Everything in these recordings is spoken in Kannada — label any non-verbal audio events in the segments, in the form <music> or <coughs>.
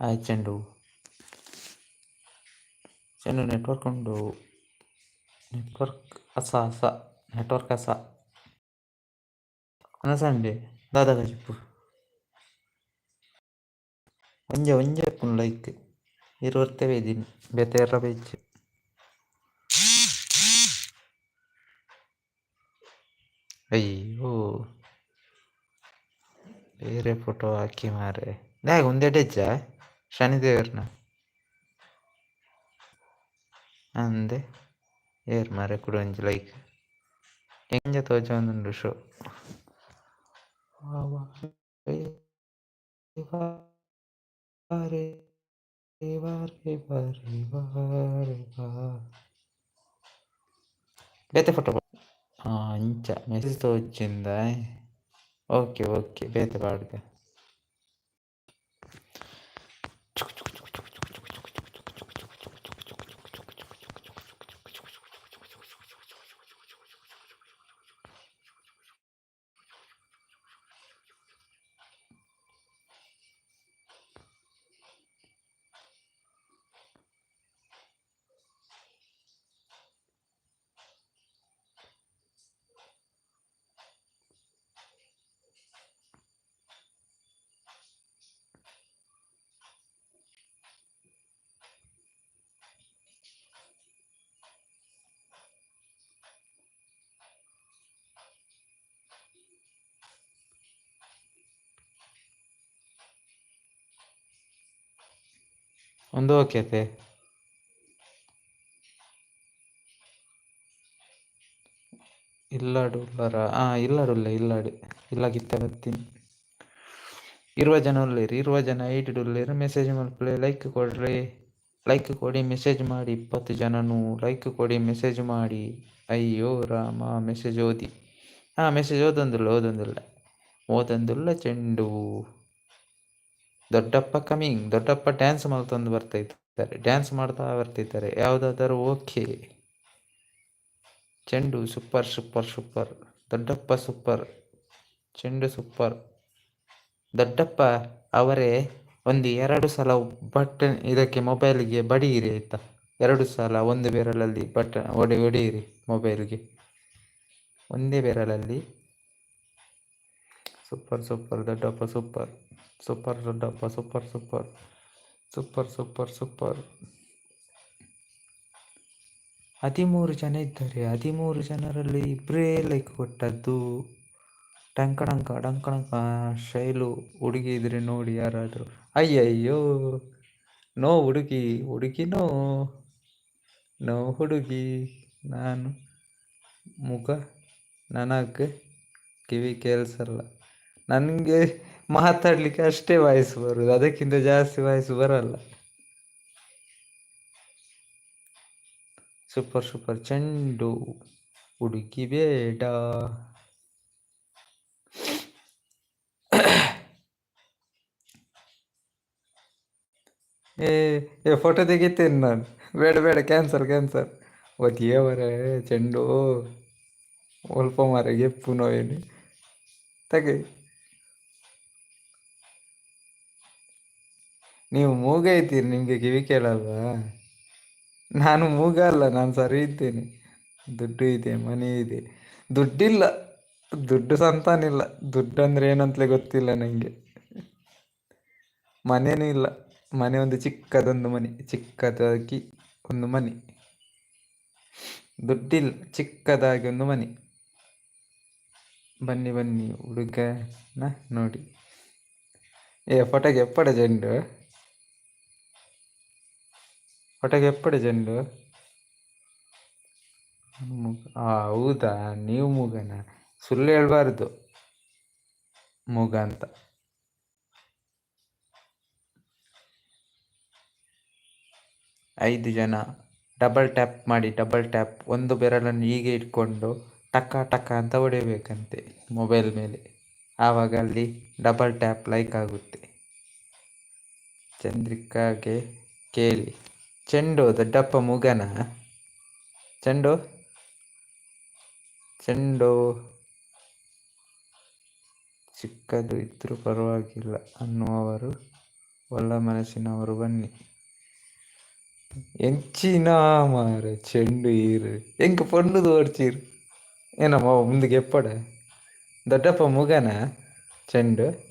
ಆಯ್ತು ಚೆಂಡು ಚೆಂಡು ನೆಟ್ವರ್ಕ್ ಉಂಡು ನೆಟ್ವರ್ಕ್ ಅಸ ಅಸ ನೆಟ್ವರ್ಕ್ ಅಸ ಅನಸಂಡೆ ದಾದಾಗ ಚಿಪ್ಪು ಒಂಜೆ ಒಂಜೆ ಉಪ್ಪುನು ಲೈಕ್ ಇರುವರ್ತೇವೆ ಇದೀನಿ ಬೆತೆರ್ರ ಬೆಚ್ಚ ಅಯ್ಯೋ ಬೇರೆ ಫೋಟೋ ಹಾಕಿ ಮಾರೆ ನ್ಯಾಗ ಒಂದೆಡೆಜ್ಜ ಶನಿದೇವರ್ನ ಅಂದೆ ಏರ್ ಮಾರೆ ಕೂಡ ಒಂಜಿ ಲೈಕ್ ಎಂಜ ತೋಜ ಒಂದುಂಡು ಶೋ ಬಾರೆ ಬಾರೆ ಬಾರೆ ಬಾರೆ ಬಾ ಬೇತೆ ಫೋಟೋ ಹಾ ಇಂಚ ಮೆಸೇಜ್ ತೋಜಿಂದ ಓಕೆ ಓಕೆ ಬೇತೆ ಪಾಡ್ದೆ 툭툭툭툭 ಒಂದು ಓಕೆ ಇಲ್ಲಾಡು, ಉಳ್ಳಾರ? ಆ ಇಲ್ಲಾಡು ಇಲ್ಲಾಡಿ. ಇಲ್ಲಾಡು ಗಿತ್ತ ಬರ್ತೀನಿ. ಇರುವ ಜನ ಉಳ್ಳೇರಿ, ಇರುವ ಜನ ಏಟ್ ಉಳ್ಳೇರು. ಮೆಸೇಜ್ ಮಾಡ್ಕೊಳ್ಳಿ ಲೈಕ್ ಕೊಡ್ರಿ. ಲೈಕ್ ಕೊಡಿ ಮೆಸೇಜ್ ಮಾಡಿ. ಇಪ್ಪತ್ತು ಜನನು ಲೈಕ್ ಕೊಡಿ ಮೆಸೇಜ್ ಮಾಡಿ. ಅಯ್ಯೋ, ರಾಮ ಮೆಸೇಜ್ ಓದಿ. ಹಾಂ ಮೆಸೇಜ್ ಓದೊಂದಿಲ್ಲ ಓದೊಂದಿಲ್ಲ. ಓದೊಂದಿಲ್ಲ ಚೆಂಡು. ದೊಡ್ಡಪ್ಪ ಕಮಿಂಗ್ ದೊಡ್ಡಪ್ಪ ಡ್ಯಾನ್ಸ್ ಮಾಡ್ತಂದು ಬರ್ತಾ ಡ್ಯಾನ್ಸ್ ಮಾಡ್ತಾ ಬರ್ತಿದ್ದಾರೆ. ಯಾವುದಾದರೂ ಓಕೆ ಚೆಂಡು ಸೂಪರ್ ಸೂಪರ್ ಸೂಪರ್ ದೊಡ್ಡಪ್ಪ ಸೂಪರ್ ಚೆಂಡು ಸೂಪರ್ ದೊಡ್ಡಪ್ಪ ಅವರೇ ಒಂದು ಎರಡು ಸಲ ಬಟನ್ ಇದಕ್ಕೆ ಮೊಬೈಲ್ಗೆ ಬಡಿಯಿರಿ ಆಯ್ತಾ? ಎರಡು ಸಲ ಒಂದು ಬೆರಳಲ್ಲಿ ಬಟನ್ ಒಡೆ, ಒಡೆಯಿರಿ ಮೊಬೈಲ್ಗೆ ಒಂದೇ ಬೆರಳಲ್ಲಿ. ಸೂಪರ್ ಸೂಪರ್ ದೊಡ್ಡಪ್ಪ ಸೂಪರ್ ಸೂಪರ್ ದೊಡ್ಡಪ್ಪ super super super super super ಹದಿಮೂರು ಜನ ಇದ್ದಾರೆ. ಹದಿಮೂರು ಜನರಲ್ಲಿ ಇಬ್ಬರೇ ಲೈಕ್ ಕೊಟ್ಟದ್ದು. ಟಂಕಣಂಕ ಡಂಕಣಂಕ ಶೈಲು ಹುಡುಗಿ ಇದ್ರೆ ನೋಡಿ ಯಾರಾದರೂ. ಅಯ್ಯಯ್ಯೋ. ನೋ ಹುಡುಗಿ ಹುಡುಗಿ ನೋ. ನೋ ಹುಡುಗಿ. ನಾನು ಮುಖ ನನಗೆ ಕಿವಿ ಕೇಳಿಸಲ್ಲ. ನನಗೆ ಮಾತಾಡಲಿಕ್ಕೆ ಅಷ್ಟೇ ವಾಯ್ಸ್ ಬರೋದು ಅದಕ್ಕಿಂತ ಜಾಸ್ತಿ ವಾಯ್ಸ್ ಬರಲ್ಲ. Super super. ಚೆಂಡು ಹುಡುಕಿ ಬೇಡ. ಏ ಏ ಫೋಟೋ ತೆಗಿತೇನೆ ನಾನು. ಬೇಡ ಬೇಡ. ಕ್ಯಾನ್ಸಲ್ ಕ್ಯಾನ್ಸಲ್ ಒತ್ತಿಯವರೇ ಚೆಂಡು ಒಲ್ಪ ಮಾರೆ, ಎಪ್ಪು ನೋವೇನು. ತೆಗೆ ನೀವು ಮೂಗ ಇದ್ದೀರಿ, ನಿಮಗೆ ಕಿವಿ ಕೇಳಲ್ವಾ? ನಾನು ಮೂಗ ಅಲ್ಲ, ನಾನು ಸರಿ ಇದ್ದೇನೆ. ದುಡ್ಡು ಇದೆ, ಮನೆ ಇದೆ. ದುಡ್ಡಿಲ್ಲ, ದುಡ್ಡು ಸಂತಾನಿಲ್ಲ. ದುಡ್ಡು ಅಂದರೆ ಏನಂತಲೇ ಗೊತ್ತಿಲ್ಲ ನನಗೆ ಮನೇನೂ ಇಲ್ಲ. ಮನೆ ಒಂದು ಚಿಕ್ಕದೊಂದು ಮನೆ, ಚಿಕ್ಕದಾಗಿ ಒಂದು ಮನೆ. ದುಡ್ಡಿಲ್ಲ, ಚಿಕ್ಕದಾಗಿ ಒಂದು ಮನೆ. ಬನ್ನಿ ಬನ್ನಿ, ಹುಡುಗನ ನೋಡಿ. ಏ ಫೋಟೋಗೆ ಎಪ್ಪಡ ಚೆಂಡು ಫೋಟೋಗೆ ಎಪ್ಪಡೆ ಚೆಂಡು? ಹೌದಾ? ನೀವು ಮೂಗನ? ಸುಳ್ಳು ಹೇಳ್ಬಾರ್ದು. ಮೂಗ ಅಂತ. ಐದು ಜನ ಡಬಲ್ ಟ್ಯಾಪ್ ಮಾಡಿ ಡಬಲ್ ಟ್ಯಾಪ್ ಒಂದು ಬೆರಳನ್ನು ಹೀಗೆ ಇಟ್ಕೊಂಡು ಟಕ್ಕ ಟಕ್ಕ ಅಂತ ಹೊಡಿಬೇಕಂತೆ ಮೊಬೈಲ್ ಮೇಲೆ. ಆವಾಗ ಅಲ್ಲಿ ಡಬಲ್ ಟ್ಯಾಪ್ ಲೈಕ್ ಆಗುತ್ತೆ. ಚಂದ್ರಿಕಾಗೆ ಕೇಳಿ. ಚೆಂಡು, ದೊಡ್ಡಪ್ಪ ಮೂಗನ? ಚೆಂಡು? ಚೆಂಡು. ಚಿಕ್ಕದು ಇದ್ರೂ ಪರವಾಗಿಲ್ಲ ಅನ್ನುವರು ಒಳ್ಳ ಮನಸ್ಸಿನವರು ಬನ್ನಿ. ಎಂಚಿನ ಮಾರ ಚೆಂಡು ಈರು ಎಂಕ ಪೊಂಡು ತೋಡ್ಚೀರು ಏನಮ್ಮ ಮುಂದಿಗೆ ಎಪ್ಪಡ? ದೊಡ್ಡಪ್ಪ ಮುಗನ? ಚೆಂಡು?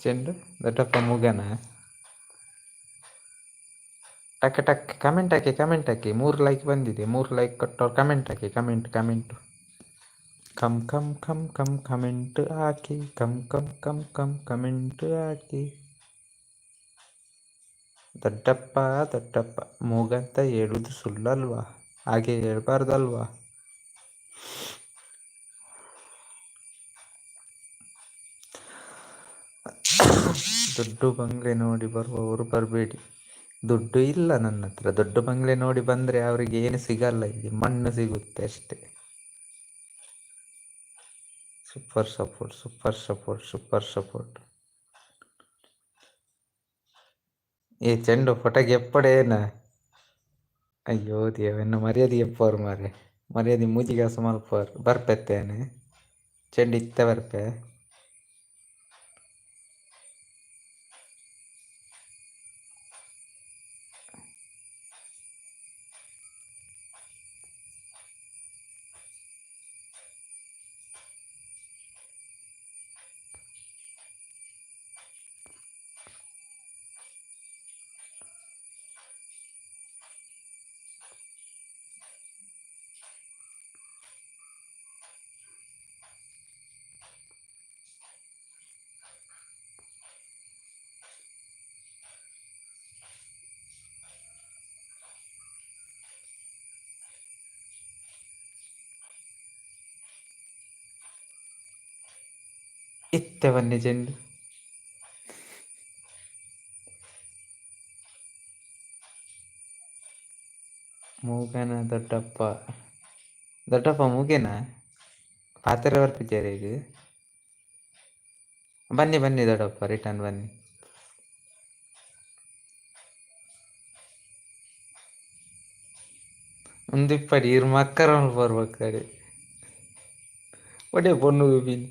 ಚೆಂಡು ದೊಡ್ಡಪ್ಪ ಮುಗನ. ಟಕ್ ಟಕ್ ಕಮೆಂಟ್ ಹಾಕಿ ಕಮೆಂಟ್ ಹಾಕಿ. ಮೂರು ಲೈಕ್ ಬಂದಿದೆ. ಮೂರು ಲೈಕ್ ಕೊಟ್ಟವ್ರು ಕಮೆಂಟ್ ಹಾಕಿ comment comment come come come come comment ಹಾಕಿ. Come come come come comment ಹಾಕಿ. ದೊಡ್ಡಪ್ಪ ದೊಡ್ಡಪ್ಪ, ಮೂಗಂತ ಹೇಳುವುದು ಸುಳ್ಳಲ್ವಾ? ಹಾಗೆ ಹೇಳ್ಬಾರ್ದಲ್ವಾ? ದೊಡ್ಡ ಬಂಗ್ಲೆ ನೋಡಿ ಬರುವವರು ಬರಬೇಡಿ. ದುಡ್ಡು ಇಲ್ಲ ನನ್ನ ಹತ್ರ. ದೊಡ್ಡ ಬಂಗ್ಲೆ ನೋಡಿ ಬಂದರೆ ಅವರಿಗೆ ಏನು ಸಿಗಲ್ಲ, ಇಲ್ಲಿ ಮಣ್ಣು ಸಿಗುತ್ತೆ ಅಷ್ಟೇ. Super support super support super support ಏ ಚೆಂಡು ಫೋಟೋಗೆ ಎಪ್ಪಡೇನ ಅಯ್ಯೋ ದೇವನ್ನ ಮರ್ಯಾದೆ ಎಪ್ಪವ್ರು ಮಾರೆ ಮರ್ಯಾದೆ ಮೂಜಿಗೆ ಮಲ್ಪವ್ರು ಬರ್ಪೆತ್ತೇನೆ. ಚೆಂಡು ಇತ್ತೆ ಬರ್ಪೆ. este vannegendo ಮೂಗನ ದೊಡ್ಡಪ್ಪ ದೊಡ್ಡಪ್ಪ ಮೂಗೇನಾ ಪಾತ್ರವರ್ ಪಿಕ್ಚರ್ ಇದು ಬನ್ನಿ ಬನ್ನಿ ದೊಡ್ಡಪ್ಪ ರಿಟರ್ನ್ ಬನ್ನಿ ಮುಂದಿಪ್ಪಡಿ ಇವ್ರ ಮಕ್ಕರ ಬರ್ಬೇಕಾರೆ ಒಡೆ ಪೊಣ್ಣು ಬೀನಿ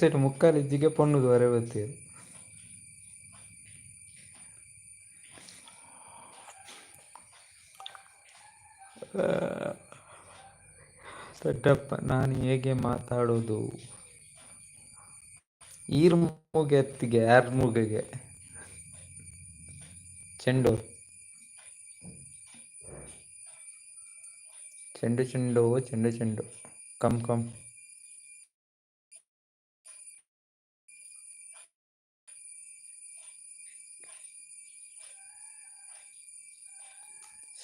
ಸೆಟ್ ಮುಕ್ಕಾಲಿಜ್ಜಿಗೆ ಪೊಣ್ಣುಗೆ ವರೆ ಬರ್ತೀರಿ ದೊಡ್ಡಪ್ಪ, ನಾನು ಹೇಗೆ ಮಾತಾಡೋದು? ಈರ್ ಮೂಗೆ ಎತ್ತಿಗೆ ಯಾರ ಮೂಗೆಗೆ ಚೆಂಡು. ಚೆಂಡು ಚೆಂಡು ಚೆಂಡು ಚೆಂಡು. Come come.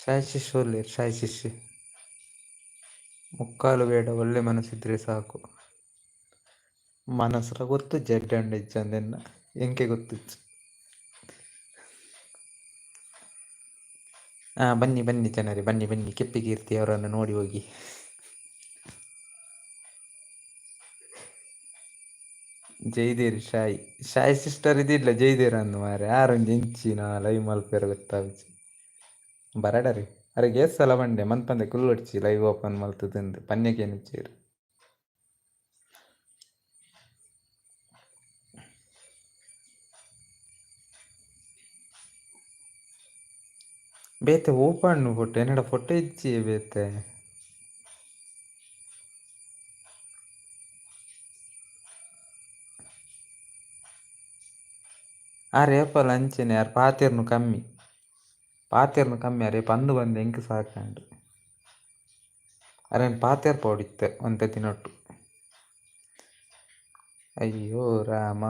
ಶಾಯಿ ಸಾಯಿಸಿ ಮುಕ್ಕಾಲು ಬೇಡ, ಒಳ್ಳೆ ಮನಸ್ಸಿದ್ರೆ ಸಾಕು. ಮನಸ್ಸರ ಗೊತ್ತು ಜಡ್ಡಂಡ ಇಜ್ಜಂದೆನ್ನ ಎಂಕೆ ಗೊತ್ತಿತ್ತು? ಹಾಂ ಬನ್ನಿ ಬನ್ನಿ ಜನರೇ, ಬನ್ನಿ ಬನ್ನಿ. ಕೆಪ್ಪಿಗೀರ್ತಿ ಅವರನ್ನು ನೋಡಿ ಹೋಗಿ. ಜೈದೇರಿ ಶಾಯಿ. ಶಾಯಿ ಸಿಸ್ಟರ್ ಇದಿಲ್ಲ ಜೈದೇರ್ ಅನ್ನು ಮಾರೆ ಯಾರೊಂದು ಇಂಚಿನ ಲೈವ್ ಮಲ್ಪೇರ ಬರಡ ರೀ ಅರೆ ಗೇಸ್ ಸಲ ಬಂಡೆ ಮಂತಂದೆ ಕುಲ್ಲೊಡ್ಚಿ ಲೈವ್ ಓಪನ್ ಮಲ್ತದಂದು ಪನ್ಯಕೇನಿಚ್ಚೀರಿ ಬೇತೆ ಓಪನ್ ಫೋಟೋ ಎನ್ನಡ ಫೋಟೋ ಇಚ್ಚಿ ಬೇತೆ ಆ ರೇಪಲ್ ಅಂಚೆನೆ ಯಾರು ಪಾತಿರ್ನು ಕಮ್ಮಿ ಪಾತೆರ್ನು ಕಮ್ಮಿ ಅರೆ ಪಂದು ಬಂದು ಎಂಕ್ ಸಾಕಂಡು ಅರೇನು ಪಾತೆರ್ ಪೋಡಿತ್ತೆ ಒಂತೆ ತಿನ್ನೊಟ್ಟು ಅಯ್ಯೋ ರಾಮ.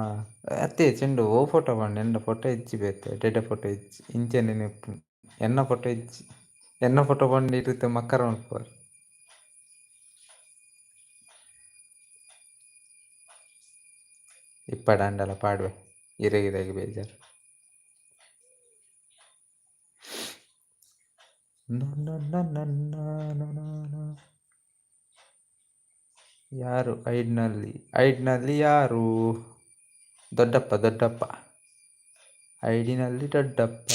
ಅತ್ತೆ ಚೆಂಡು ಓ ಫೋಟೋ ಬಂಡು ಎಂಡ ಫೋಟೋ ಇಜ್ಜಿ ಬೇತೆ ಡೆಡ ಫೋಟೋ ಇಜ್ಜಿ ಇಂಚೆ ನೆನಪು, ಎನ್ನ ಫೋಟೋ ಇಚ್ಚಿ, ಎನ್ನ ಫೋಟೋ ಬಂದು ಇರುತ್ತೆ ಮಕ್ಕರ ಇಪ್ಪ ಅಂಡಲ ಪಾಡುವೆ, ಇರಗಿದಾಗಿ ಬೇಜಾರು. ಯಾರು? ಐಡ್ನಲ್ಲಿ. ಐಡ್ನಲ್ಲಿ ಯಾರು? ದೊಡ್ಡಪ್ಪ ದೊಡ್ಡಪ್ಪ. ಐಡಿನಲ್ಲಿ ದೊಡ್ಡಪ್ಪ.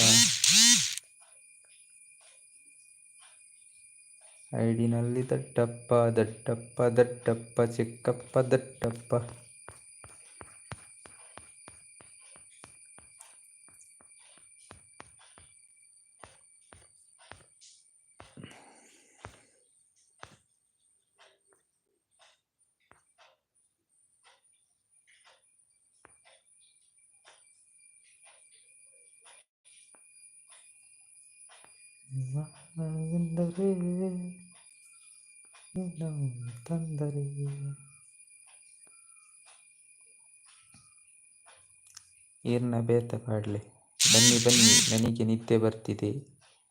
ಐಡಿನಲ್ಲಿ ದೊಡ್ಡಪ್ಪ ದೊಡ್ಡಪ್ಪ ದೊಡ್ಡಪ್ಪ ಚಿಕ್ಕಪ್ಪ ದಡ್ಡಪ್ಪ. ಎಂದರೆ ಏನೋ ತಂದರೆ. ಈರ್ನ ಬೇತ ಪಾಡ್ಲಿ ಬನ್ನಿ ಬನ್ನಿ, ನನಗೆ ನಿದ್ದೆ ಬರ್ತಿದೆ.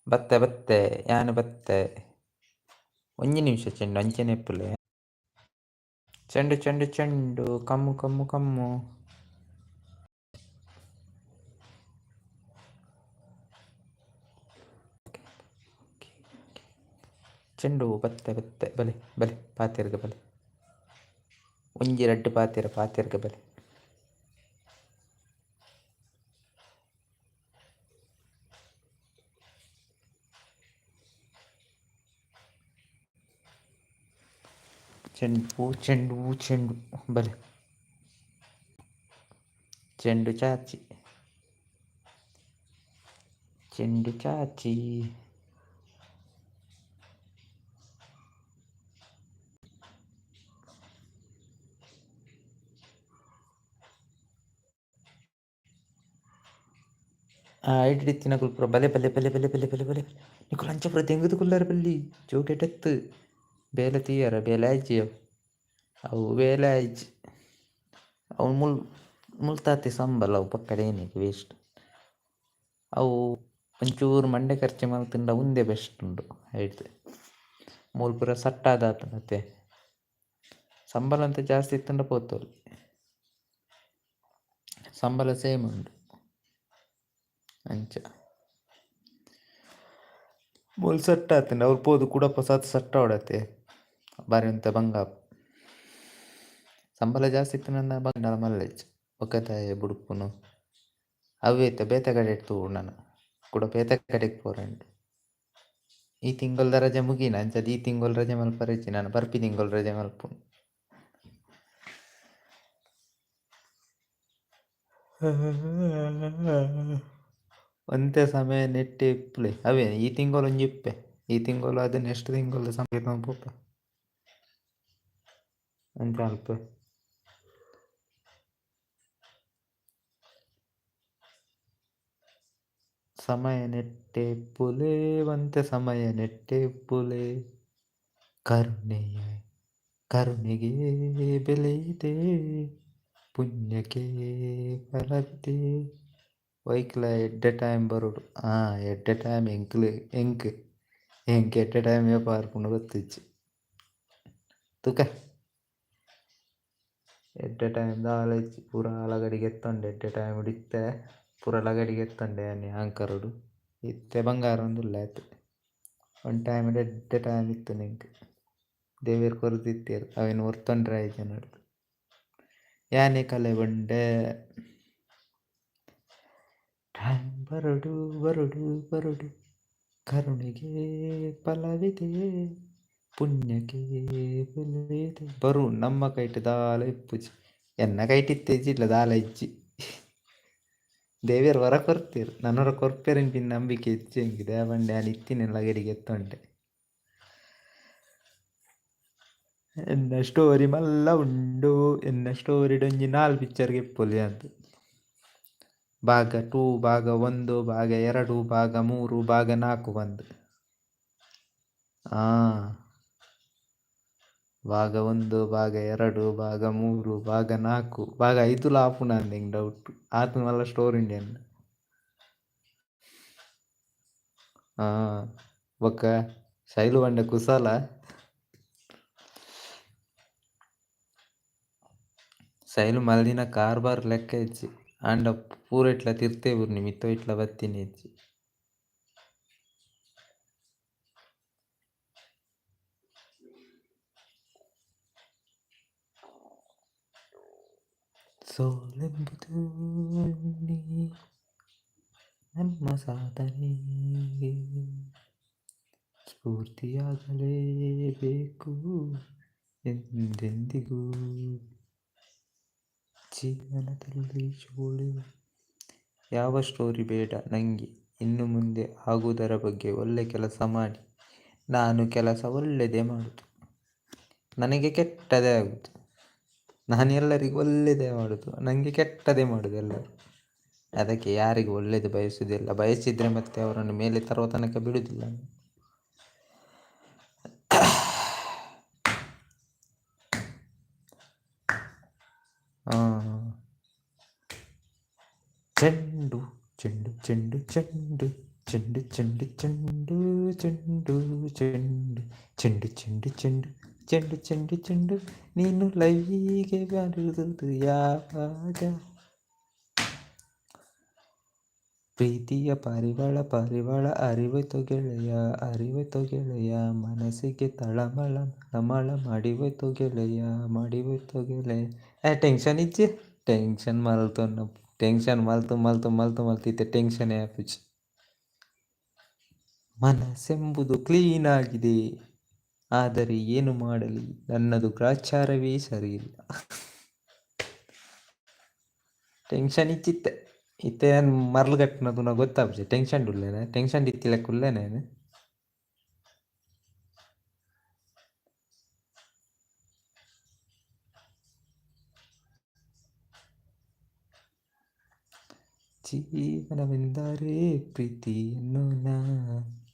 ಬತ್ತೆ ಬತ್ತೆ, ಯಾನು ಬತ್ತೆ. ಒಂಜಿ ನಿಮಿಷ ಚೆಂಡು, ಅಂಚನೆ ಪುಲೆ ಚೆಂಡು ಚೆಂಡು ಚೆಂಡು, ಕಮ್ಮು ಕಮ್ಮು ಕಮ್ಮು. ಚೆಂಡು ಬತ್ತೆ ಬತ್ತೆ ಬಲೆ ಬಲೆ ಪಾತೆರ್ಗ ಬಲೆ ಒಂಜಿ ರಡ್ಡು ಪಾತೆರ ಪಾತೆರ್ಗ ಬಲೆ ಚೆಂಡು ಚೆಂಡು ಚೆಂಡು ಬಲೆ ಚೆಂಡು ಚಾಚಿ ಚೆಂಡು ಚಾಚಿ ಐಡಿ ತಿನ್ನಕುಲ್ ಪುರ ಬಲೆ ಬಲೆ ಬಲೆ ಬಲೆ ಬಲೆ ಬಲೆ ಬಲೆ ನಿಕುಲ್ ಅಂಚ ಪುರ ದೆಂಗುದು ಕುಲ್ಲರ ಬಲ್ಲಿ ಜೋಕೆಟೆತ್ತು ಬೇಲೆ ತೀಯರ, ಬೇಲೆ ಆಯ್ಜಿ ಅವು ಅವು ಬೇಲೆ ಆಯ್ಜಿ ಅವು ಮುಲ್ ಮುಲ್ತಾತಿ ಸಂಬಲ, ಅವು ಪಕ್ಕಡೆ ಏನಿಗೆ ವೇಸ್ಟ್ ಅವು ಒಂಚೂರು ಮಂಡೆ ಖರ್ಚು ಮಲ್ತಿಂಡ ಉಂದೆ ಬೆಸ್ಟ್ ಉಂಡು ಐಡ್ದು ಮೂಲು ಪೂರ ಸಟ್ಟಾದಾತ ಮತ್ತೆ. ಸಂಬಳ ಜಾಸ್ತಿ ತಿಂಡ ಪೋತೋಲಿ. ಸಂಬಳ ಸೇಮ್ ಉಂಡು ಅಂಚ. ಮೂಲು ಸಟ್ಟ ಆತಂಡ ಅವ್ರು ಪೋದು ಕುಡಪ ಸತ್ ಸಟ್ಟ ಹೊಡತೆ ಬಾರಿ ಅಂತ ಬಂಗ. ಸಂಬಳ ಜಾಸ್ತಿ ಇತ್ತನ ಬಂಗಾಳ ಮಲ್ಲೆಜ್ ಒಕ್ಕತಾಯ ಬುಡುಪುನು. ಅವೇತ ಬೇತ ಕಡೆ ಇಟ್ಟು ನಾನು. ಕೂಡ ಬೇತ ಕಡೆಗೆ ಪೋರಂಡು ಈ ತಿಂಗಳದ ರಜೆ ಮುಗೀನ? ಅಂಚದ ಈ ತಿಂಗಳು ರಜೆ ಮಲ್ಪರಿಚಿ ನಾನು ಬರ್ಪಿ ತಿಂಗಳು ರಜೆ ಮಲ್ಪುನು <laughs> ಒಂತೆ ಸಮಯ ನೆಟ್ಟೆ ಇಪ್ಪುಲೆ ಅವೇ ಈ ತಿಂಗಳು ಒಂಜಿ ಇಪ್ಪೆ ಈ ತಿಂಗಳು ಅದು ನೆಕ್ಸ್ಟ್ ತಿಂಗಳು ಸಮಯ ಪೋಪ ಅಂಚ ಅಲ್ಪ ಸಮಯ ನೆಟ್ಟೆ ಪುಲೆ ಒಂತೆ ಸಮಯ ನೆಟ್ಟೆ ಪುಲೆ ಕರುಣೆಯ ಕರುಣೆಗೆ ಬೆಲೆ ಇದೆ ಪುಣ್ಯಕ್ಕೆ ಫಲವಿದೆ ವೈಕ್ಲ ಎಡ್ಡೆ ಟೈಮ್ ಬರೋಡು ಆ ಎಡ್ಡೆ ಟೈಮ್ ಎಂಕ್ಲು ಎಂಕ್ ಎಂಕ್ ಎಡ್ಡೆ ಟೈಮ್ ಪಾರ್ಪುಂಡು ಗೊತ್ತಿಜ್ಜಿ ತುಕ ಎಡ್ಡೆ ಟೈಮ್ ದಾಲೆಜ್ಜಿ ಪೂರ ಲಗಡಿಗೆ ಎತ್ತೊಂಡೆ ಎಡ್ಡೆ ಟೈಮ್ ಹಿಡಿತ್ತೆ ಪೂರ ಲಗಡಿಗೆ ಎತ್ತೊಂಡೆ ಅನ್ನಿ ಆಂಕರುಡು ಇತ್ತೆ ಬಂಗಾರ ಒಂದುಲ್ಲ ಆಯ್ತು ಒಂದು ಟೈಮ್ ಎಡ್ಡೆ ಟೈಮ್ ಇತ್ತು ನಿಂಗೆ ದೇವೇರ್ ಕೊರದಿತ್ತೇರು ಅವೇನು ಒರ್ತೊಂಡ್ರೆ ಆಯ್ತು ನೋಡ್ದು ಯಾನೆ ಕಲೆ ಬಂಡೆ ಟೈಮ್ ಬರಡು ಬರಡು ಬರಡು ಕರುಣೆಗೆ ಫಲವಿದೆ ಪುಣ್ಯಕ್ಕೆ ಬೆಲೆಯಿದೆ ಬರು ನಮ್ಮ ಕೈಟ್ ದಾಲ ಇಪ್ಪುಜಿ ಎನ್ನ ಕೈಟ್ ಇತ್ತೇಜಿಲ್ಲ ದಾಲ ಇಜ್ಜಿ ದೇವಿಯರ್ ವರ ಕೊರ್ತೀರು ನನ್ನವರ ಕೊರ್ಪೇರಿನ ಪಿನ್ ನಂಬಿಕೆ ಹೆಚ್ಚು ಹೆಂಗೆ ದೇವಂಡೆ ನಾನು ಇತ್ತಿನೆಲ್ಲ ಗಡಿಗೆ ಎತ್ತೊಂಡೆ ಎನ್ನ ಸ್ಟೋರಿ ಮಲ್ಲ ಉಂಡು ಎನ್ನ ಸ್ಟೋರಿ ಡೊಂಜಿ ನಾಲ್ ಪಿಕ್ಚರ್ಗೆ ಪೊಲಿ ಅಂತ ಭಾಗ ಟೂ, ಭಾಗ ಒಂದು, ಭಾಗ ಎರಡು, ಭಾಗ ಮೂರು, ಭಾಗ ನಾಲ್ಕು ಒಂದು. ಆ, ಭಾಗ ಒಂದು, ಭಾಗ ಎರಡು, ಭಾಗ ಮೂರು, ಭಾಗ ನಾಲ್ಕು, ಭಾಗ ಐದು ಲಾಪುನ ಅಂದ ಹಿಂಗೆ ಡೌಟ್ ಆತ ಮಲ್ಲ ಸ್ಟೋರ್ ಇಂಡಿಯನ್ ಹಾಂ ಬೊಕ್ಕ ಶೈಲು ಬಂಡೆ ಕುಸಾಲ ಶೈಲು ಮಲ್ದಿನ ಕಾರ್ಬಾರ್ ಲೆಕ್ಕ ಹೆಚ್ಚಿ. అండ్ పూర ఇట్లా తిరితే ఊరిని మీతో ఇట్లా బతినేది సోలెంబుతూని ನಮ್ಮ ಸಾಧನೆಗೆ ಸ್ಫೂರ್ತಿಯಾಗಲೇಬೇಕು ಎಂದೆಂದಿಗೂ ಜೀವನದಲ್ಲಿ ಜೋಳಿ ಯಾವ ಸ್ಟೋರಿ ಬೇಡ ನನಗೆ ಇನ್ನು ಮುಂದೆ ಆಗುವುದರ ಬಗ್ಗೆ ಒಳ್ಳೆ ಕೆಲಸ ಮಾಡಿ. ನಾನು ಕೆಲಸ ಒಳ್ಳೆಯದೇ ಮಾಡೋದು. ನನಗೆ ಕೆಟ್ಟದೇ ಆಗುದು. ನಾನು ಎಲ್ಲರಿಗೂ ಒಳ್ಳೆಯದೇ ಮಾಡೋದು. ನನಗೆ ಕೆಟ್ಟದೇ ಮಾಡೋದು ಎಲ್ಲರೂ. ಅದಕ್ಕೆ ಯಾರಿಗೂ ಒಳ್ಳೆಯದು ಬಯಸುವುದಿಲ್ಲ. ಬಯಸಿದರೆ ಮತ್ತೆ ಅವರನ್ನು ಮೇಲೆ ತರುವ ತನಕ ಬಿಡುವುದಿಲ್ಲ ಚೆಂಡು ಚೆಂಡು ಚೆಂಡು ಚೆಂಡು ಚೆಂಡು ಚೆಂಡು ಚೆಂಡು ಚೆಂಡು ಚೆಂಡು ಚೆಂಡು ಚೆಂಡು ಚೆಂಡು ಚೆಂಡು ಚೆಂಡು ಚೆಂಡು ನೀನು ಲೈಗೆ ಬರುವುದು ಯಾವಾಗ ಪ್ರೀತಿಯ ಪರಿವಳ ಪರಿವಳ ಅರಿವೈತು ಗೆಳೆಯ ಅರಿವೈತು ಗೆಳೆಯ ಮನಸ್ಸಿಗೆ ತಳಮಳ ತಳಮಳ ಮಾಡಿವೈತು ಗೆಳೆಯ ಮಾಡಿವೈತು ಗೆಳೆಯ ಏ ಟೆನ್ಷನ್ જ ಟೆನ್ಷನ್ ટેન્શન ಟೆನ್ಷನ್ ಮಲ್ತು ಮಲ್ತು ಮಲ್ತು ಮಲ್ತು, ಇತ್ತೆ માલતી તે ಮನಸ್ಸೆಂಬುದು ಕ್ಲೀನ್ ಆಗಿದೆ. ಆದರೆ ಏನು ಮಾಡಲಿ? ನನ್ನದು ಗ್ರಾಚಾರವೇ ಸರಿ ಇಲ್ಲ ಟೆನ್ಷನ್ ಇಚ್ಚಿತ್ತೆ. ಇತ್ತೆ ಮರಳು ಕಟ್ಟಿನದು ನಾವು ಗೊತ್ತಾಗ್ಬಿಟ್ಟೆ ಟೆನ್ಷನ್ ಉಳ್ಳೇನೆ? ಟೆನ್ಷನ್ ಇತ್ತಿಲ್ಲ ಕುಲ್ಲೇನೇನೆ ಜೀವನವೆಂದರೆ ಪ್ರೀತಿ ಎನ್ನೋಣ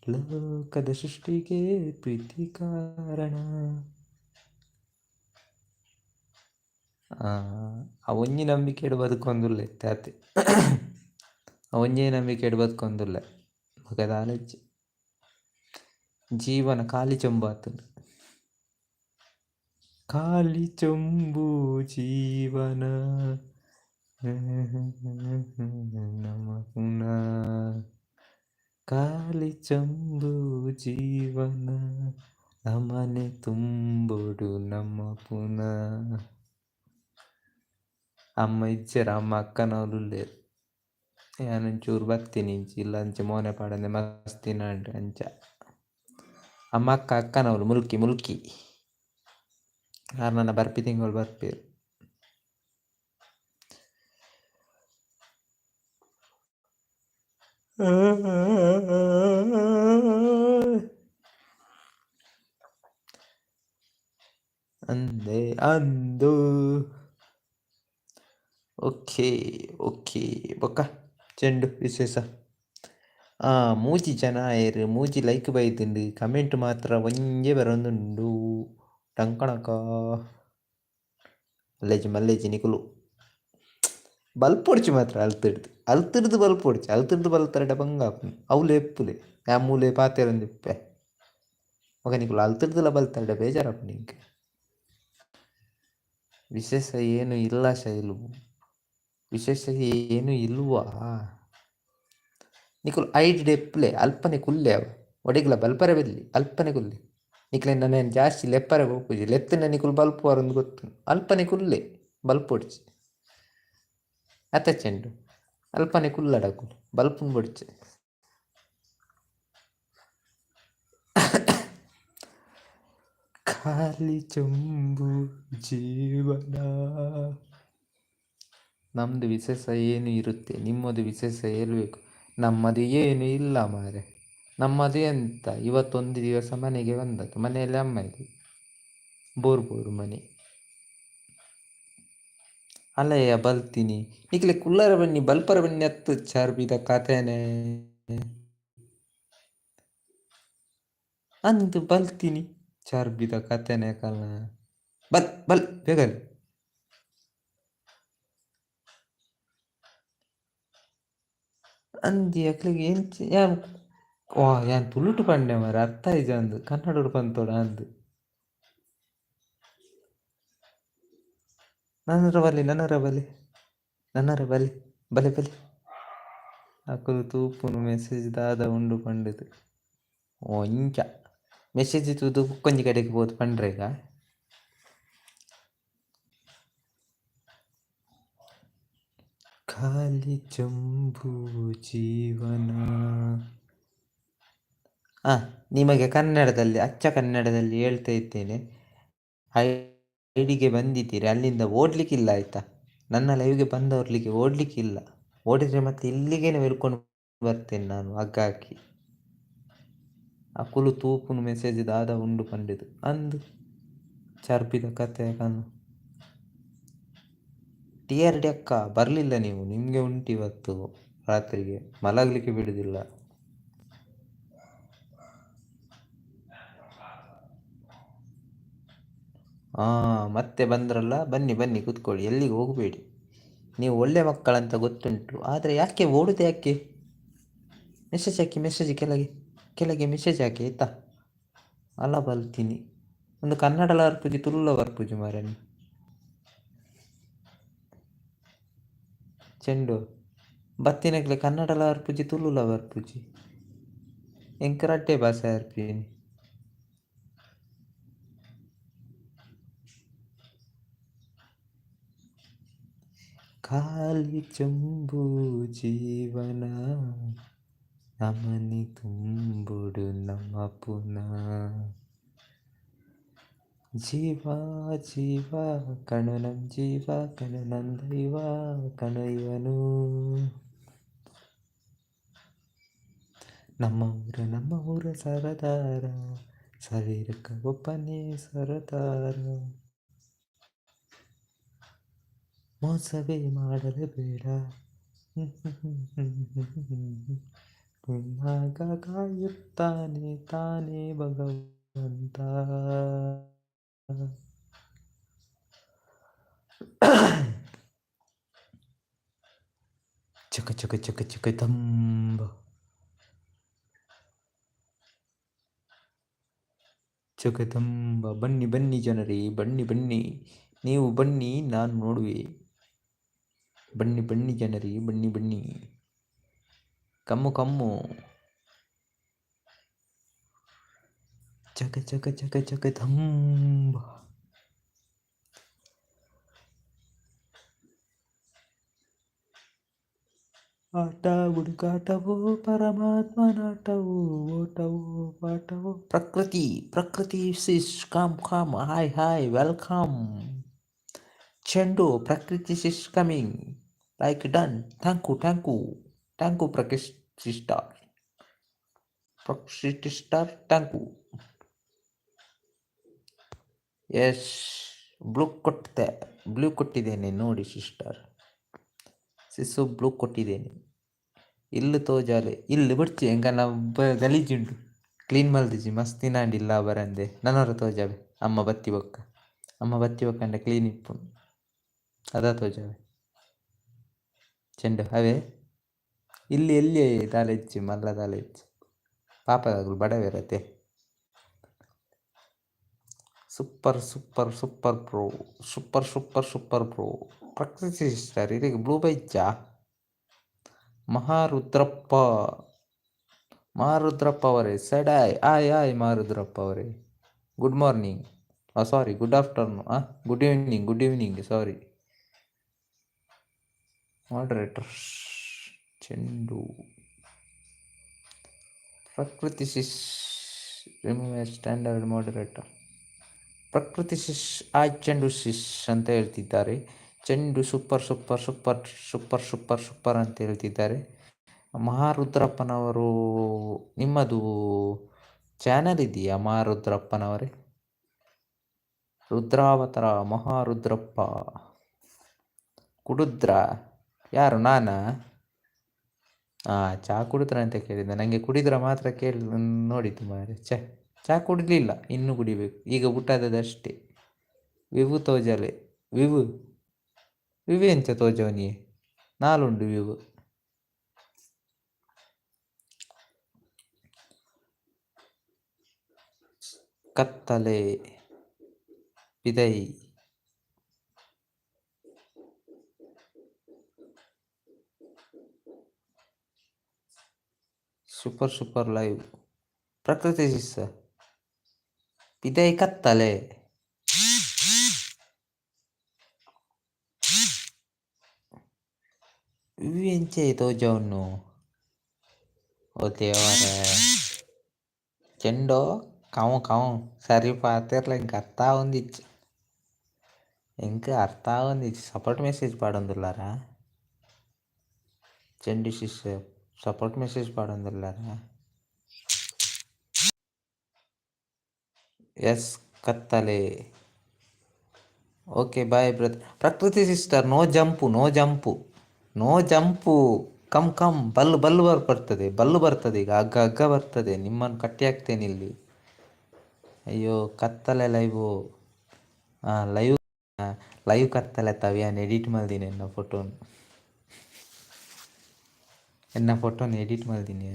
ಲೋಕದ ಸೃಷ್ಟಿಗೆ ಪ್ರೀತಿ ಕಾರಣ. ಅವನ್ಯ ನಂಬಿಕೆ ಇಡ್ಬದಕ್ಕೊಂದುಲ್ಲೆ ತಾತೆ. ಅವನ್ಯೇ ನಂಬಿಕೆ ಇಡ್ಬದಕ್ಕೊಂದುಲ್ಲೆ ಮಗದಾಲಜ್ಜೆ ಜೀವನ ಖಾಲಿ ಚೊಂಬಾತನು ಖಾಲಿ ಚೊಂಬು ಜೀವನ. nama kuna kali cembu jiwana namane tumbodu nama puna. Amma icce ramma akka nalu le yanu e curbat tini jilan cemone pada ne mas tina danca amma akka akka nalu mulki mulki. Karena nabar piting gol bat ಅಂದೆ ಅಂದು ಓಕೆ ಓಕೆ ಬೊಕ್ಕ ಚೆಂಡು ವಿಶೇಷ ಆ ಮೂಜಿ ಜನ ಏರು ಮೂಜಿ ಲೈಕ್ ಬೈತುಂಡು ಕಮೆಂಟ್ ಮಾತ್ರ ಒಂಜೆ ಬರೊಂದುಂಡು ಟಂಕಣಕ ಮಲ್ಲೇಜಿ ಮಲ್ಲೇಜಿ ನಿಕುಲು ബൽപ്പൊടിച്ച് മാത്രം അലുത്തെടുത്ത് അലുത്തെടുത്ത് ബൽപ്പൊടിച്ച് അലുത്തെടുത്ത് ബലത്തരട പങ്കാക്കും അവളെ എപ്പുലേ ഞാൻ മൂലേ പാത്തേരം നിപ്പേ ಮಗ ನಿಕ್ಲು ಅಲ್ತಿರ್ದಿಲ್ಲ ಬಲ್ತಾಡ ಬೇಜಾರಪ್ಪ ನಿಂಗೆ. ವಿಶೇಷ ಏನು ಇಲ್ಲ ಶೈಲು. ವಿಶೇಷ ಏನು ಇಲ್ವ? ನಿಕುಲ್ ಐಡ್ ಡೆಪ್ಲೆ ಅಲ್ಪನೆ ಕುಲ್ಲೆ ಅವ. ಒಡಗಿಲ್ಲ ಬಲ್ಪರೆ ಬದಲಿ ಅಲ್ಪನೆ ಕುಲ್ಲೆ. ನಿಕ್ಲೆ ನಾನೇನು ಜಾಸ್ತಿ ಲೆಪ್ಪರೆ ಹೋಗ್ಪೂಜಿ ಲೆತ್ತನೆ ಬಲ್ಪು ಬಲ್ಪುವಾರೊಂದು ಗೊತ್ತು. ಅಲ್ಪನೆ ಕುಲ್ಲೆ ಬಲ್ಪೊಡ್ಸಿ ಅತ್ತ ಚೆಂಡು. ಅಲ್ಪನೆ ಕುಲ್ಲಡಕು ಬಲ್ಪುನ್ ಬೊಡ್ಚೆ. ಖಾಲಿ ಚಂಬು ಜೀವನ. ನಮ್ಮದು ವಿಶೇಷ ಏನು ಇರುತ್ತೆ? ನಿಮ್ಮದು ವಿಶೇಷ ಹೇಳ್ಬೇಕು. ನಮ್ಮದು ಏನು ಇಲ್ಲ ಮಾರೆ. ನಮ್ಮದು ಎಂತ ಇವತ್ತೊಂದು ದಿವಸ ಮನೆಗೆ ಬಂದದ್ದು. ಮನೆಯಲ್ಲಿ ಅಮ್ಮ ಇದೆ. ಬೋರ್ ಬೋರು ಮನೆ. ಅಲ್ಲಯ್ಯ ಬಲ್ತೀನಿ. ಈಗಲೇ ಕುಲ್ಲರ ಬನ್ನಿ ಬಲ್ಪರ ಬನ್ನಿ ಹತ್ತು ಚಾರ್ಬಿದ ಕಥೆನೆ. ಅಂದು ಬಲ್ತೀನಿ, ಚಾರ್ಬಿದ ಕಥೆನೆ ಕಲ್ಲ. ಬಲ್ ಬಲ್ ಬೇಗ ಅಂದಿ ಅಕ್ಲಿಗೆ ಏನ್ ಯಾನ್ ಓ ಯಾನ್ ತುಳುಟು ಪಂಡೆ ಮರ ಅರ್ಥ ಇದೆ ಅಂದು. ಕನ್ನಡ ಉಡುಪಂತೋಡ ಅಂದು. ನನ್ನರ ಬಲಿ ನನ್ನರ ಬಲಿ ನನ್ನರ ಬಲಿ ಬಲೆ, ಬಲಿ. ಅಕ್ಕಲು ತೂಪುನು ಮೆಸೇಜ್ ದಾದ ಉಂಡು ಪಂಡದು ಓ ಮೆಸೇಜ್ ತೂದು ಕೊಂಚ ಕಡೆಗೆ ಹೋದ್ ಪಂಡ್ರೆಗ ಖಾಲಿ ಚಂಬು ಜೀವನ. ಆ, ನಿಮಗೆ ಕನ್ನಡದಲ್ಲಿ, ಅಚ್ಚ ಕನ್ನಡದಲ್ಲಿ ಹೇಳ್ತಾ ಇದ್ದೇನೆ. ಐಡಿಗೆ ಬಂದಿದ್ದೀರಿ, ಅಲ್ಲಿಂದ ಓಡ್ಲಿಕ್ಕಿಲ್ಲ ಆಯ್ತಾ? ನನ್ನ ಲೈವ್ಗೆ ಬಂದವರ್ಲಿಕ್ಕೆ ಓಡ್ಲಿಕ್ಕಿಲ್ಲ. ಓಡಿದ್ರೆ ಮತ್ತೆ ಇಲ್ಲಿಗೆ ಹೇಳ್ಕೊಂಡು ಬರ್ತೇನೆ ನಾನು ಹಗ್ಗ ಹಾಕಿ ಅಕುಲು ತೂಪುನು ಮೆಸೇಜ್ ದಾದ ಉಂಡು ಪಂಡಿದು ಅಂದು ಚರ್ಪಿದ ಕತೆ ಕಣ್ಣು. ಟಿ ಆರ್ ಡಿ ಅಕ್ಕ ಬರಲಿಲ್ಲ ನೀವು, ನಿಮಗೆ ಉಂಟು ಇವತ್ತು ರಾತ್ರಿಗೆ, ಮಲಗಲಿಕ್ಕೆ ಬಿಡುದಿಲ್ಲ. ಹಾಂ ಮತ್ತೆ ಬಂದ್ರಲ್ಲ, ಬನ್ನಿ ಬನ್ನಿ, ಕೂತ್ಕೊಳ್ಳಿ, ಎಲ್ಲಿಗೆ ಹೋಗಬೇಡಿ. ನೀವು ಒಳ್ಳೆ ಮಕ್ಕಳಂತ ಗೊತ್ತುಂಟು, ಆದರೆ ಯಾಕೆ ಓಡುದು ಯಾಕೆ? ಮೆಸೇಜ್ ಹಾಕಿ ಮೆಸೇಜ್ ಕೆಳಗೆ ಕೆಳಗೆ ಮೆಸೇಜ್ ಹಾಕಿ, ಆಯ್ತಾ? ಅಲ್ಲ ಬಲ್ತೀನಿ. ಒಂದು ಕನ್ನಡಲ ಬರ್ಪುಜಿ ತುಳುಲ ಬರ್ಪುಜಿ ಮಾರೆ ಚೆಂಡು ಬತ್ತಿನಕ್ಲೆ ಕನ್ನಡಲ ಬರ್ಪುಜಿ ತುಳುಲ ಬರ್ಪುಜಿ ಎಂಕರಟ್ಟೆ ಭಾಷೆ ಅರ್ಪಿನಿ ಖಾಲಿ ಚಂಬು ಜೀವನ ನಮನಿ ತುಂಬುಡು ನಮ್ಮ ಪುನಃ ಜೀವ ಜೀವ ಕಣು ನಮ್ ಜೀವ ಕಣು ನನ್ ದೈವ ಕಣು ಇವನು ನಮ್ಮ ಊರ ನಮ್ಮ ಊರ ಸರದಾರ ಸಾವಿರಕ್ಕ ಒಬ್ಬನೇ ಸರದಾರ ಮೋಸವೇ ಮಾಡಲೇ ಬೇಡ. <laughs> ಕಾಯುತ್ತಾನೆ ತಾನೇ ಭಗವಂತ. <coughs> ಚಕ ಚಕ ಚಕ ಚಕ ತಂಬ. ಜಗದಂಬ ಬನ್ನಿ ಬನ್ನಿ ಜನರೇ, ಬನ್ನಿ ಬನ್ನಿ. ನೀವು ಬನ್ನಿ, ನಾನು ನೋಡುವೆ. ಬನ್ನಿ ಬನ್ನಿ ಜನರೇ ಬನ್ನಿ ಬನ್ನಿ ಕಮ್ಮು ಕಮ್ಮು ಚಕ ಚಕ ಚಕ ಚಕ ದಂಬ ಆಟ ಹುಡುಕಾಟವೋ ಪರಮಾತ್ಮನಾಟವೋ ಓಟವೋ ಪಾಠವೋ Prakruthi Prakruthi sis come come hi hi welcome ಚೆಂಡು Prakruthi sis coming like done thank you thank you Prakruthi star Prakruthi star thank you yes blue ಕೊಟ್ಟಿದೆ ಬ್ಲೂ ಕೊಟ್ಟಿದ್ದೇನೆ ನೋಡಿ ಸಿಸ್ಟರ್ ಸಿಸು ಬ್ಲೂ ಕೊಟ್ಟಿದ್ದೇನೆ ಇಲ್ಲಿ ತೋಜಾಲೆ ಇಲ್ಲಿ ಬಿಡ್ಚಿ ಹೆಂಗ ನಾವು ಗಲೀಜುಂಡು ಕ್ಲೀನ್ ಮಲ್ದಿಜಿ ಮಸ್ತ್ ತಿನ್ನಾಂಡಿಲ್ಲ ಬರಂದೆ ನನ್ನವರ ತೋಜಾವೆ ಅಮ್ಮ ಬತ್ತಿ ಬೊಕ್ಕ ಅಮ್ಮ ಬತ್ತಿ ಬೊಕ್ಕಂಡ ಕ್ಲೀನ್ ಇಪ್ಪು ಅದ ತೋಜಾವೆ ಚೆಂಡು ಅವೇ ಇಲ್ಲಿ ಎಲ್ಲಿ ದಾಲೆ ಹೆಚ್ಚು ಮಲ್ಲ ದಾಲೆ ಹೆಚ್ಚು ಪಾಪದಾಗಲು ಬಡವಿರತ್ತೆ super super super pro super super super pro Prakruthi sister ಇದಕ್ಕೆ ಬ್ಲೂ ಬೈಚ ಮಹಾರುದ್ರಪ್ಪ ಮಹಾರುದ್ರಪ್ಪ ಅವರೇ ಸಡಾಯ್ ಆಯ್ ಆಯ್ ಮಹಾರುದ್ರಪ್ಪ ಅವರೇ. Good morning sorry good afternoon good evening good evening sorry moderator ಚೆಂಡು ಪ್ರಕೃತಿ ಶಿಶ್ ರಿಮೂವ್ ಸ್ಟ್ಯಾಂಡರ್ಡ್ ಮಾಡರೇಟರ್ ಪ್ರಕೃತಿ ಶಿಶ್ ಆ ಚೆಂಡು ಶಿಶ್ ಅಂತ ಹೇಳ್ತಿದ್ದಾರೆ ಚೆಂಡು super super super super super super ಅಂತ ಹೇಳ್ತಿದ್ದಾರೆ ಮಹಾರುದ್ರಪ್ಪನವರು ನಿಮ್ಮದು ಚಾನಲ್ ಇದೆಯಾ ಮಹಾರುದ್ರಪ್ಪನವರೇ ರುದ್ರಾವತಾರ ಮಹಾರುದ್ರಪ್ಪ ಕುಡುದ್ರ ಯಾರು, ನಾನಾ? ಹಾಂ ಚಹಾ ಕುಡಿದ್ರ ಅಂತ ಕೇಳಿದ್ದೆ. ನನಗೆ ಕುಡಿದ್ರೆ ಮಾತ್ರ ಕೇಳಿ ನೋಡಿದ್ದು ಮಾರೆ ಚ ಚಹಾ ಕುಡಿಲಿಲ್ಲ, ಇನ್ನೂ ಕುಡಿಬೇಕು. ಈಗ ಊಟದದಷ್ಟೇ ವಿವು ತೋಜಲೆ. ವಿವು? ವಿವು ಎಂಚ ತೋಜವನಿಯೇ ನಾಲುಂಡು ವಿವು. ಕತ್ತಲೆ. ಬಿದೈ సూపర్ సూపర్ లైవ్ ప్రకృతి శిస్స ఇదే కత్తలే ఇవేం చేయతో జౌను ఓ దేవరే చెండో కావు కావు సరిపోతేర్లే ఇంక అర్థా ఉంది ఇంకా అర్థా ఉంది సపోర్ట్ మెసేజ్ పాడుందిలారా చెండు శిష్య ಸಪೋರ್ಟ್ ಮೆಸೇಜ್ ಮಾಡಂದಿಲ್ಲ ಎಸ್ ಕತ್ತಲೆ okay bye brother Prakruthi sister no jump no jump no jump come come Ballu ಬಲ್ಲು ಬರ್ ಬರ್ತದೆ ಬಲ್ಲು ಬರ್ತದೆ ಈಗ ಹಗ್ಗ ಹಗ್ಗ ಬರ್ತದೆ ನಿಮ್ಮನ್ನು ಕಟ್ಟಿ ಹಾಕ್ತೇನೆ ಇಲ್ಲಿ ಅಯ್ಯೋ ಕತ್ತಲೆ ಲೈವ್ ಹಾಂ ಲೈವ್ ಲೈವ್ ಕತ್ತಲೆ ತವಿಯಾನ್ ಎಡಿಟ್ ಮಾಡಿದೀನಿ ನನ್ನ ಫೋಟೋನು ಎನ್ನ ಫೋಟೋನ ಎಡಿಟ್ ಮಲ್ದಿನಿ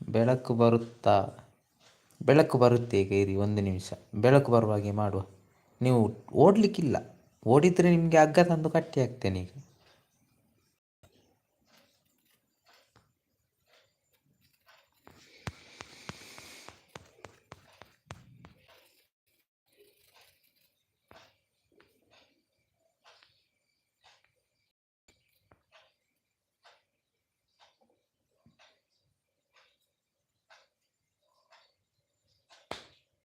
ಬೆಳಕು ಬರುತ್ತಾ? ಬೆಳಕು ಬರುತ್ತೆ ಈಗ, ಇರಿ ಒಂದು ನಿಮಿಷ. ಬೆಳಕು ಬರುವ ಹಾಗೆ ಮಾಡುವ. ನೀವು ಓಡಲಿಕ್ಕಿಲ್ಲ. ಓಡಿದರೆ ನಿಮಗೆ ಹಗ್ಗ ತಂದು ಕಟ್ಟಿ ಹಾಕ್ತೇನೆ ಈಗ.